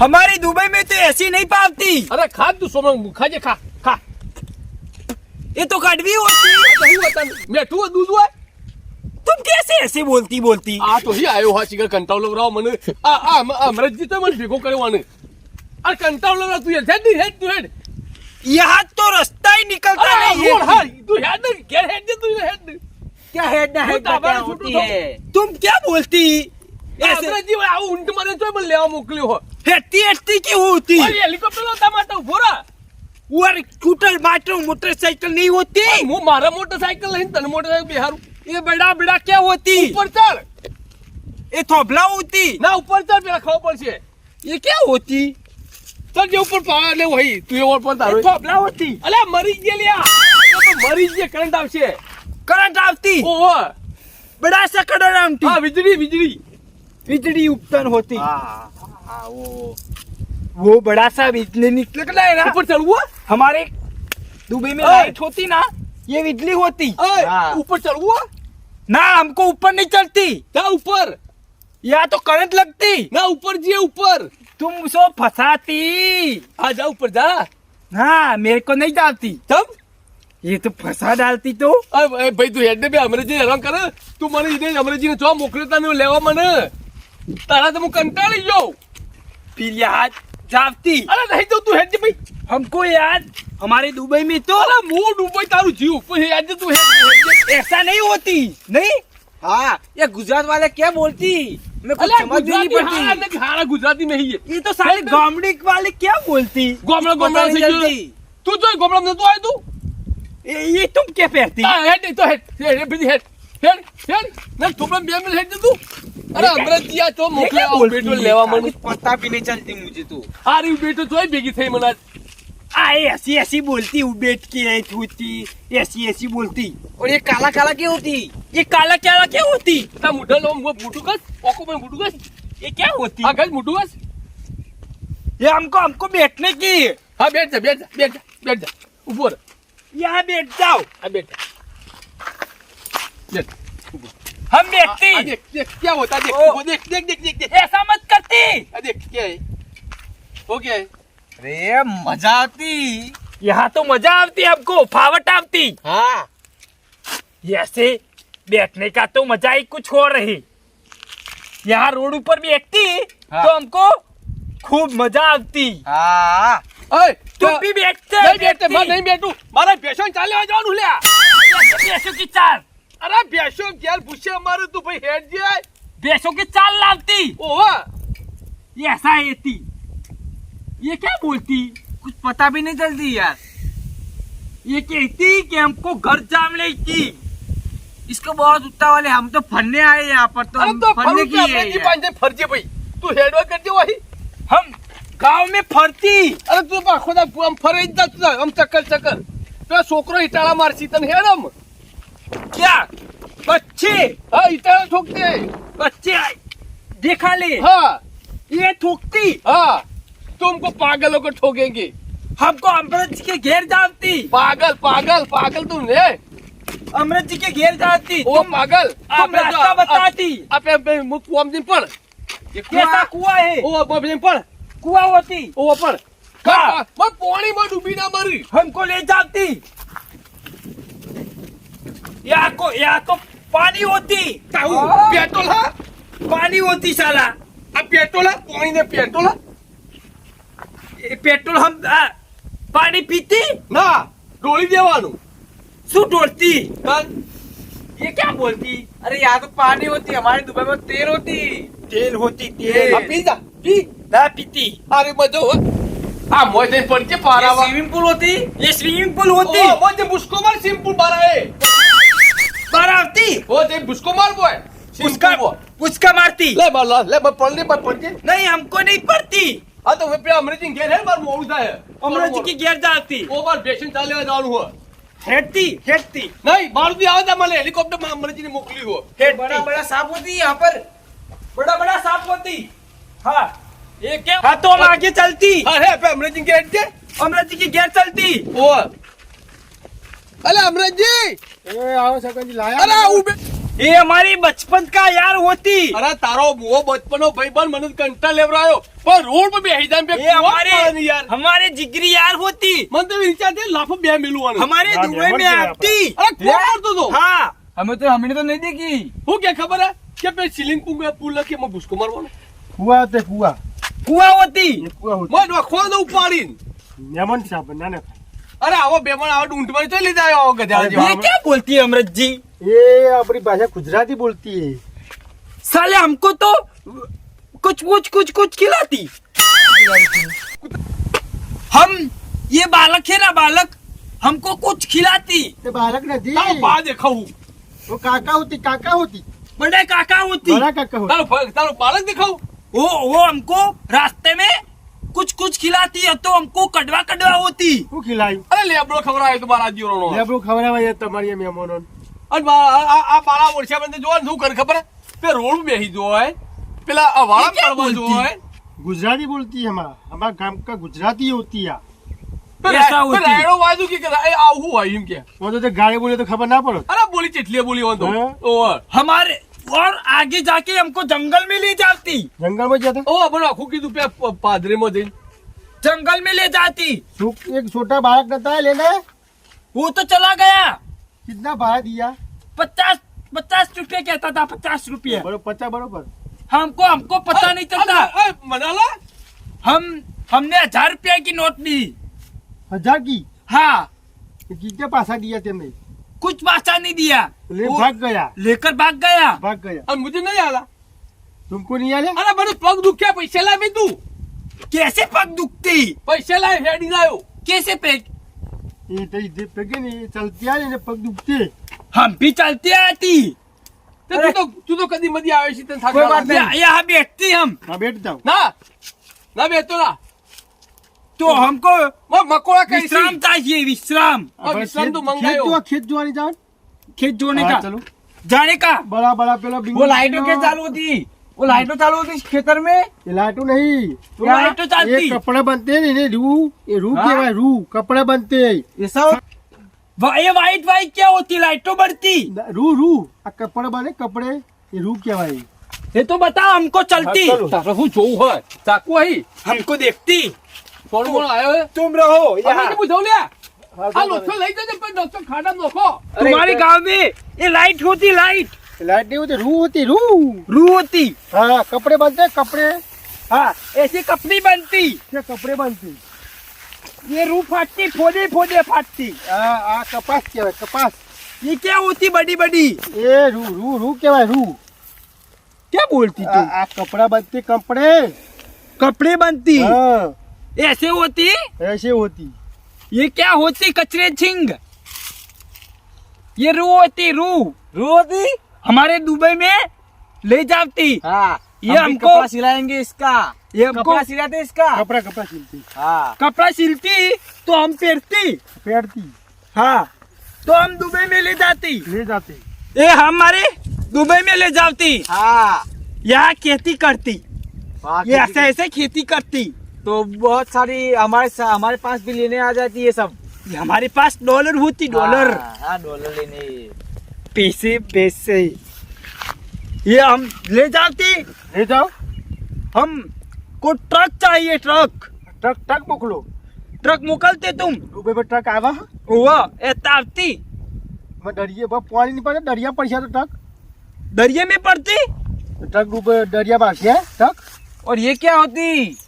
हमारी दुबई में तो ऐसी नहीं पावती। अरे खा तू सोम खा जे खा खा। ये तो कड़वी होती। मेठू दूध हुआ तुम कैसे ऐसे बोलती बोलती? आ तो ही आयो हा कंटाव लग रहा मन। आ आ अमृत जी तो मन भेगो करे वाने। अरे लग रहा तू येथे दी हेड तू हेड यहाँ तो रास्ता ही निकलता नहीं है। हाँ तू हेड क्या हेड तू हेड क्या हेड ना हेड होती तो। है? तुम क्या बोलती? ઊંટ મને જોઈ મને લેવા મોકલ્યો હો. હે ટેસ્ટી કે હોતી? અરે હેલિકોપ્ટર નો તમાટો ભોરા ઉર સ્કૂટર માટો હોતી? હું મારા મોટરસાઇકલ લઈને તને મોટરસાઇકલ બિહારું. એ બડા બડા ક્યાં હોતી? ઉપર ચડ. એ થોભલા હોતી? ના ઉપર ચડ પેલા ખબર પડશે. એ ક્યાં હોતી? ચલ ઉપર પાવા લેવું તું એ ઉપર તારો હોતી. અલે મરી ગયેલી મરી ગયે કરંટ આવશે. કરંટ આવતી? ઓહો. બડા સકડો વીજળી વીજળી. बिजली उपकरण होती હા હા ઓ वो बड़ा सा बिजली निकला है ना ઉપર ચડવું हमारे दुबई में ओए। लाइट होती ना ये बिजली होती ઓય हाँ। ઉપર ચડવું ना हमको ऊपर नहीं चलती જા ઉપર यहाँ तो करंट लगती ના ઉપર જે ઉપર तुम उसको फंसाती હા જા ઉપર જા हाँ मेरे को नहीं डालती તમ ये तो फंसा डालती तो અરે એ ભાઈ તું હેડ ને બે અમરેજી હેરાન કરે તું મને ઈને અમરેજી ને ચો મોકલે તને લેવા મને તારા તો હું કંટાળી ગયો फिर यहाँ जाती અરે નહીં તો તું હેડ જે ભાઈ हमको याद हमारे दुबई में तो અરે હું ડૂબાઈ તારું જીવ પછી હેડ જે તું હેડ હેડ જે. ऐसा नहीं होती नहीं हाँ ये गुजरात वाले क्या बोलती मेरे को અલ્યા समझ ही नहीं ગુજરાતી હારા पड़ती ને હારા ગુજરાતી નહીં હે. ये तो सारे गामड़ी वाले क्या बोलती ગોમડા पता ગોમડા नहीं થઈ ગયો. चलती। તું જોઈ ગોમડા નતો આવ્યો તું ये, ये तुम क्या पहनती હા, હેડ નહીં તો હેડ હેડ હેડ બીજી હેડ હેડ હેડ ના થોડા બે મિનિટ હેડ જે તું અરે અમરેજી આ તો ये મોકલે क्या આવું बोलती બેટો है? લેવા મને कुछ पता भी नहीं चलती मुझे तो હારી બેટો જોઈ ભેગી થઈ મને આજ. आए ऐसी ऐसी बोलती उबेट की नहीं होती ऐसी ऐसी बोलती और ये काला काला क्या होती ये काला काला क्या होती તા મુઢા લો મું મોટું કસ ઓકો પર મોટું કસ ये क्या होती હા કસ મોટું કસ ये हमको हमको बैठने की હા બેઠ જા બેઠ જા બેઠ જા બેઠ જા ઉભો રહે यहाँ बैठ जाओ હા બેઠ જા. બેઠ हम આ- बैठती આ દેખ દેખ क्या होता है, देख ओ। वो देख देख देख देख देख ऐसा मत करती आ देख क्या है हो क्या है अरे मजा आती यहाँ तो मजा आती हमको फावट आती हाँ ऐसे बैठने का तो मजा ही कुछ और रही यहाँ रोड ऊपर बैठती हाँ। तो हमको खूब मजा आती હા ओए तुम तो- भी बैठते नहीं बैठते मैं बैठती। नहीं बैठू मारा बेसो चाले आ जाओ नुल्या भैंसों की चाल अरे बेसो यार पूछे मारे तू भाई हेड जे भैंसों की चाल लाती ओ ये ऐसा है थी ये क्या बोलती कुछ पता भी नहीं चलती यार ये कहती कि हमको घर जाम लेती इसको बहुत उत्ता वाले हम तो फरने आए यहाँ पर तो अरे हम तो फरने फरू की के है अपने जी यार। पांचे फरजे भाई तू हेडवा करते वही हम गाँव में फरती अरे तू बा खुदा हम फरे जात हम चक्कर चक्कर तो छोकरो इटाळा मारसी तन हेडम क्या बच्चे हाँ इटाळा ठोकते बच्चे आए, देखा ले हाँ ये थूकती हाँ तुमको पागलों को ठोकेंगे हमको अमृत जी के घेर जाती पागल पागल पागल तुम ने अमृत जी के घेर जाती ओ तुम पागल तुम रास्ता बताती આપે આપે મુક કોમ દિન પણ कैसा कुआ है ઓ બાપ દિન પણ कुआ होती ઓ પણ હા. મત પાણી માં ડૂબી ના મરી हमको ले जाती यहाँ को यहाँ तो पानी होती તાઉ हाँ। પેટ્રોલ હા पानी होती साला આ પેટ્રોલ હા પાણી ને પેટ્રોલ હા ये पेट्रोल हम आ, पानी पीती ના ડોળી દેવાનું शू डोलती કાન ये क्या बोलती अरे यहाँ तो पानी होती हमारे दुबई में तेल होती तेल होती આ तेल પી જા પી ना पीती અરે મજો હો આ મોજે પડકે ये પારાવા स्विमिंग पूल होती ये स्विमिंग पूल होती ઓ મોજે મુસ્કો માર સિમ્પલ બારાએ बारावती वो ते उसको मार उसका उसका मारती। ले ले नहीं हमको नहीं पड़ती हाँ तो अमरजी है की गेर जाती वो बार चाले हुआ। नहीं आवाज़ हेलीकॉप्टर ने हो बड़ा बड़ा सांप होती यहाँ पर। बड़ा बड़ा सांप होती। हाँ। ये क्या हाँ। तो आगे चलती। की चलती। वो અલે અમરજી એ આવો સકંજી લાયા અરે ઉભે એ અમારી બચપન કા યાર હોતી. અરે તારો બુઓ બચપનો ભાઈ પણ મને કંટા લેવરાયો પણ રોડ પર બેહી જામ બે અમારી યાર. હમારે જીગરી યાર હોતી. મને તો વિચાર દે લાફો બે મિલવાનું. હમારે દુબઈ મે આપતી. અરે કોણ કરતો તો હા. અમે તો હમણે તો નહીં દેખી. હું કે ખબર હે? કે પે સિલિંગ પુંગા પુલ લખે મો ભૂસકો મારવાનો. કુવા તે કુવા. કુવા હોતી. કુવા હોતી. મો ખોળ દઉં નેમન સાબ ના. અરે આવો બે પણ આવો ડૂંટમાં ચલી જાય આવો ગધેડા ये જેવા क्या बोलती है अमृत जी ये अपनी भाषा गुजराती बोलती है साले हमको तो कुछ कुछ कुछ कुछ खिलाती हम ये बालक है ना बालक हमको कुछ खिलाती ये बालक नदी તારો બા દેખાવું वो काका होती काका होती बड़े काका होती बड़ा काका होती તારો ફ- તારો બાળક દેખાવું वो वो हमको रास्ते में कुछ कुछ खिलाती है तो हमको कड़वा कड़वा होती શું ખીલાયું અરે લેબડો ખવડાવ્યો તો મારા જીવનો લેબડું ખવડાવાય તમારી આ મહેમાનો અને બા- આ આ- આ બાળા ઓળખ્યા બંને જોવા શું કરે ખબર હે? પે રોડ બેહી જોવાય પેલા અવાળા ये क्या કરવા बोलती? જોવાય गुजराती बोलती है हमारा हमारा गांव का गुजराती होती है પે ऐसा રા- પે होती. રાયડો વાજુ કે કે એ આવું હોય એમ કે वो तो गाड़ी बोले तो खबर ना पड़ो અરે બોલી ચેટલી બોલી હોય તો હે? ઓવર हमारे और आगे जाके हमको जंगल में ले जाती। जंगल में जाता? ओ अपन आखू की दुपिया पादरे मोदी जंगल में ले जाती। एक छोटा बालक रहता है लेने वो तो चला गया। कितना भाड़ा दिया? पचास पचास रूपया कहता था पचास रुपये। पचास बरोबर। हमको हमको पता नहीं चलता। मनाला? हम हमने हज़ार रुपया की नोट दी हज़ार की? हाँ। तो कितने पैसा दिया मैं कुछ भाषा नहीं दिया ले वो भाग गया लेकर भाग गया भाग गया અને મુજે નહીં આલા तुमको नहीं आले અરે મને પગ દુખ્યા પૈસા લાવી તું कैसे पग दुखती પૈસા લાવી હેડી લાવ્યો कैसे पे ये तो इधर पगे नहीं चलती आ रही पग दुखते हम भी चलती आती તે તું તો તું તો કદી મધી આવે છે તને થાક कोई ના बात લાગે? नहीं यहाँ बैठती हम हाँ बैठ जाओ ના ના બેતો ના तो हमको માં મકોડા કઈ विश्राम चाहिए विश्राम और अब विश्राम खेत- तो मंगायो। खेत जो खेत जो आने जाओ खेत जोड़ने हाँ, का चलो जाने का बड़ा बड़ा पेला बिंगो वो लाइटों क्या चालू होती वो लाइटों चालू होती खेतर में ये लाइटो नहीं तो लाइट तो ये चलती कपड़ा बनते हैं ना रू ये रू हाँ? के भाई रू कपड़ा बनते हैं ऐसा हो- वा- ये वाइट वाइट क्या होती लाइटों बढ़ती रू रू आ कपड़ा बने कपड़े ये रू के भाई ये तो बता हमको चलती हाँ, चलो। તારે શું જોવું હોય ચાકુ આઈ हमको देखती કોણ કોણ આવ્યો હે तुम रहो આપણે પૂછો લ્યા हाँ, આ લોચો લઈ જજો પણ ડોક્ટર ખાડા નોખો तुम्हारे गांव में ये लाइट होती लाइट लाइट नहीं होती रू होती रू रू होती हाँ कपड़े बनते हैं कपड़े हाँ ऐसी कपड़ी बनती क्या कपड़े बनते ये रू फाटती फोदे फोदे फाटती आ आ कपास के भाई कपास ये क्या होती बड़ी बड़ी ये रू रू रू के भाई रू क्या बोलती आ, आ कपड़ा बनते कपड़े कपड़े बनती हाँ ऐसे होती? ऐसे होती। ये क्या होती कचरे छिंग ये रू होती रू। रू होती? हमारे दुबई में ले जाती। हाँ ये हम हमको- कपड़ा सिलाएँगे इसका। ये हमको कपड़ा सिलाते इसका? कपड़ा कपड़ा सिलती। हाँ। कपड़ा सिलती तो हम पेरती। पेड़ती हाँ तो हम दुबई में ले जाती। ले जाते। ये हमारे दुबई में ले जाती। हाँ। यहाँ खेती करती। ये ऐसे ऐसे खेती करती। तो बहुत सारी हमारे सा- हमारे पास भी लेने आ जाती है सब। हमारे पास डॉलर होती डॉलर। हाँ, हाँ डॉलर लेने। पैसे पैसे। ये हम ले जाती। ले जाओ। हम को ट्रक चाहिए ट्रक। ट्रक ट्रक मोकलो ट्रक मोकलते तुम। डूबे पे ट्रक आवा। वो ए तारती। मैं डरिए बा पानी नहीं पड़ा डरिया पड़ तो ट्रक। दरिया में पड़ती। ट्रक डूबे डरिया बात है ट्रक। और ये क्या होती?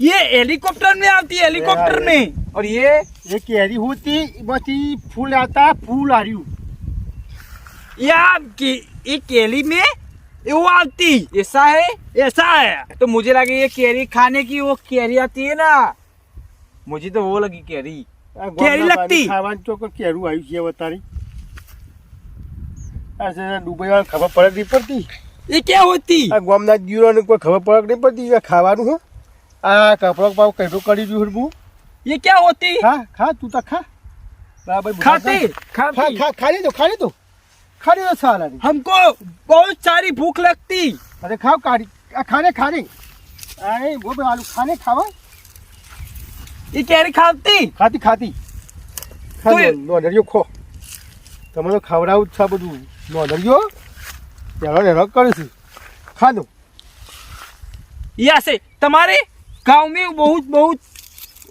ये हेलीकॉप्टर में आती है हेलीकॉप्टर में और ये ये कैरी होती बस ये फूल आता है फूल आ रही हूँ या के, ये केली में ये वो आती ऐसा है ऐसा है तो मुझे लगे ये कैरी खाने की वो कैरी आती है ना मुझे तो वो लगी कैरी कैरी लगती? ખાવાનું ચોક્કસ કેરું આવ્યું છે અવતારી આ છે દુબઈ વાળા ખબર પડે નહીં પડતી ये क्या होती આ ગામના જીવોને કોઈ ખબર પડે નહીં પડતી આ ખાવાનું હો આ કપડો પાવ કઈડો કરી દીધું હું ये क्या होती ખા ખા તું તો ખા બરાબર खाती ખા खाती ખા ખાલી દો ખાલી દો ખાલી દો સારા हमको बहुत सारी भूख लगती अरे खाओ काढ़ी आ, खाने खाने अरे वो भी आलू खाने खावा ये कैरी खाती ખાતી ખાતી ખા તો એ- નો- નોંધણીઓ ખો તમે તો ખવડાવું જ છે બધું નોંધણીઓ હેરાન હેરાન કરું છું ખાધું यहाँ से तुम्हारे गाँव में बहुत बहुत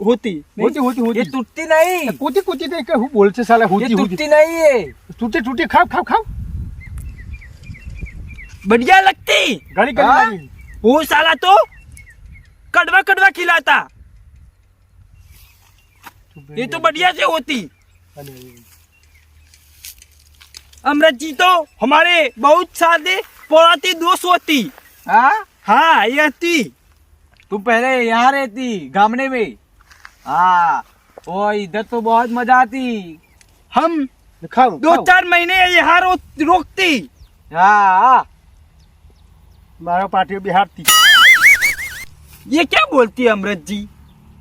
होती। होती होती होती। ये टूटती नहीं। कुटी कुटी नहीं क्या बोल से साला होती होती। टूटती नहीं है। टूटे टूटे खाओ खाओ खाओ। बढ़िया लगती। गाड़ी हाँ? गाड़ी वो साला तो कड़वा कड़वा खिलाता। तो ये तो बढ़िया से होती। अमृत जी तो हमारे बहुत सारे पुराती दोस्त होती। हाँ? हाँ ये थी तू पहले यहाँ रहती गामने में। हाँ और इधर तो बहुत मज़ा आती। हम खाओ दो खाओ। चार महीने यहाँ रो, रोकती। हाँ। पार्टी बिहार थी। ये क्या बोलती है अमृत जी?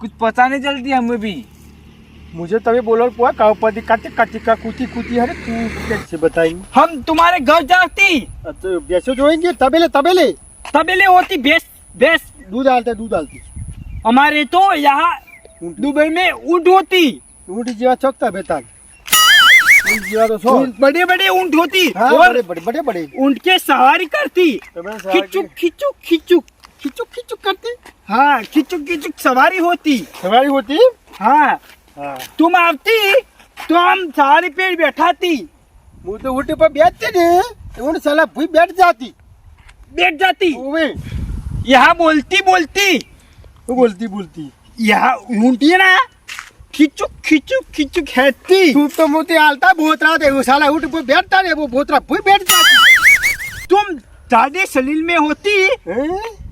कुछ पता नहीं चलती हमें भी। मुझे तभी बोलो कैसे बताई? हम तुम्हारे घर जाती। तो जोएँगे तबेले तबेले। तबेले होती बेच भैंस दूध डालते दूध डालती। हमारे तो यहाँ दुबई में ऊँट होती। ऊँट जीवा चौकता बेताल। तो सौ। बड़े बड़े ऊँट होती हाँ और बड़े बड़े बड़े ऊँट के सवारी करती। खिचुक खिचुक खिचुक खिचुक खिचुक करती। हाँ खिचुक खिचुक सवारी होती। सवारी होती? हाँ। हाँ। तुम आती तो हम सवारी पे बैठाती। वो तो ऊँट पर बैठते ने ऊँट साला भूई बैठ जाती। बैठ जाती। यहाँ बोलती बोलती। वो बोलती बोलती? यहाँ ऊँट है ना? खिचुक खिचुक खिचुक हैती तू। तो मोती आलता भोतरा दे वो साला ऊँट पर बैठता ने वो भोतरा भूई बैठ जाती। तुम ज़्यादा सलील में होती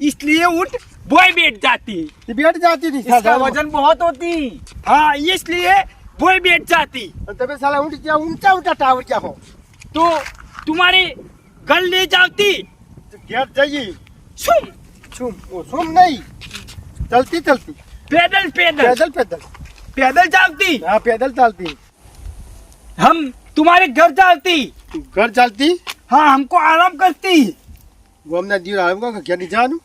इसलिए ऊँट बोई बैठ जाती। बैठ जाती थी इसका वज़न बहुत होती। हाँ इसलिए बोई बैठ जाती। तबे साला ऊँट क्या ऊँचा ऊँचा टावर क्या हो? तो तुम्हारे गल ले जाती। तो घर जाइए। सुम सुम वो सुम नहीं चलती चलती पैदल पैदल पैदल पैदल पैदल जाती हाँ पैदल चलती हम तुम्हारे घर जाती तू घर चलती हाँ हमको आराम करती वो हमने दियो आराम का क्या नहीं जानू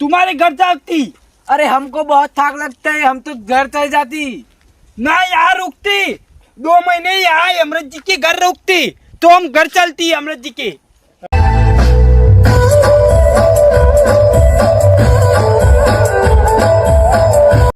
तुम्हारे घर जाती अरे हमको बहुत थाक लगता है हम तो घर चल जाती ना यहाँ रुकती दो महीने यहाँ अमृत जी के घर रुकती तो हम घर चलती अमृत जी के